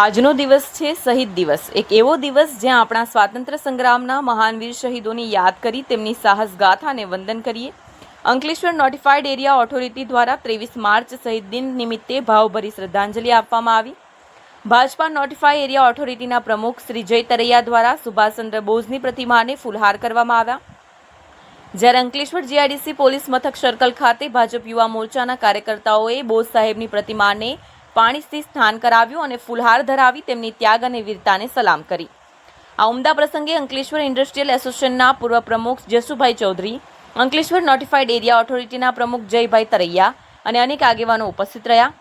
આજનો દિવસ છે શહીદ દિવસ. એક એવો દિવસ જ્યાં આપણા સ્વાતંત્ર્ય સંગ્રામના મહાન વીર શહીદોની યાદ કરી તેમની સાહસ ગાથાને વંદન કરીએ. અંકલેશ્વર નોટિફાઈડ એરિયા ઓથોરિટી દ્વારા ત્રેવીસ માર્ચ શહીદ દિન નિમિત્તે ભાવભરી શ્રદ્ધાંજલિ આપવામાં આવી. ભાજપા નોટિફાઈ એરિયા ઓથોરિટીના પ્રમુખ શ્રી જય તરૈયા દ્વારા સુભાષચંદ્ર બોઝની પ્રતિમાને ફૂલહાર કરવામાં આવ્યા. જ્યારે અંકલેશ્વર જીઆઈડીસી પોલીસ મથક સર્કલ ખાતે ભાજપ યુવા મોરચાના કાર્યકર્તાઓએ બોઝ સાહેબની પ્રતિમાને પાણીથી સ્નાન કરાવ્યું અને ફૂલહાર ધરાવી તેમની ત્યાગ અને વીરતાને સલામ કરી. આ ઉમદા પ્રસંગે અંકલેશ્વર ઇન્ડસ્ટ્રીયલ એસોસિએશનના પૂર્વ પ્રમુખ જસુભાઈ ચૌધરી, અંકલેશ્વર નોટિફાઈડ એરિયા ઓથોરિટીના પ્રમુખ જયભાઈ તરૈયા અને અનેક આગેવાનો ઉપસ્થિત રહ્યા.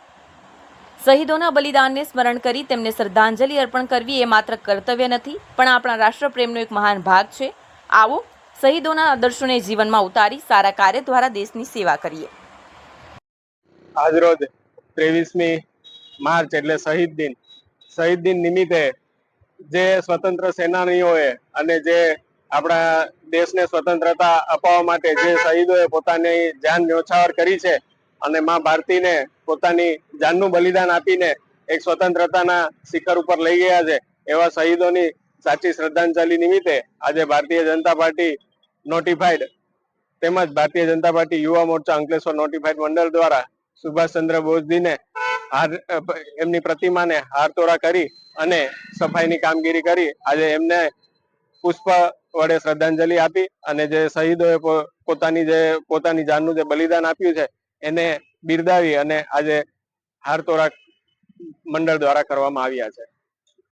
શહીદોના બલિદાનને સ્મરણ કરી તેમને શ્રદ્ધાંજલિ અર્પણ કરવી એ માત્ર કર્તવ્ય નથી, પણ આપણા રાષ્ટ્રપ્રેમનો એક મહાન ભાગ છે. આવો શહીદોના આદર્શોને જીવનમાં ઉતારી સારા કાર્ય દ્વારા દેશની સેવા કરીએ. આજરોજ ત્રેવીસમી માર્ચ એટલે શહીદ દિન. શહીદ દિન નિમિત્તે જે સ્વતંત્ર સેનાનીઓએ અને જે આપણા દેશને સ્વતંત્રતા અપાવવા માટે જે શહીદોએ પોતાની જાન ન્યોછાવર કરી છે અને માં ભારતીને પોતાની જાનનું બલિદાન આપીને એક સ્વતંત્રતાના શિખર ઉપર લઈ ગયા છે, એવા શહીદોની સાચી શ્રદ્ધાંજલિ નિમિત્તે આજે ભારતીય જનતા પાર્ટી નોટિફાઈડ તેમજ ભારતીય જનતા પાર્ટી યુવા મોરચા અંકલેશ્વર નોટિફાઈડ મંડળ દ્વારા સુભાષચંદ્ર બોઝજીને હાર એમની પ્રતિમાને હારતોરા કરી અને સફાઈની કામગીરી કરી. આજે એમને પુષ્પ વડે શ્રદ્ધાંજલિ આપી અને જે શહીદોએ પોતાની જે, પોતાની જાનનું જે બલિદાન આપ્યું છે, એને બિરદાવી અને આજે હારતોરા મંડળ દ્વારા કરવામાં આવ્યા છે.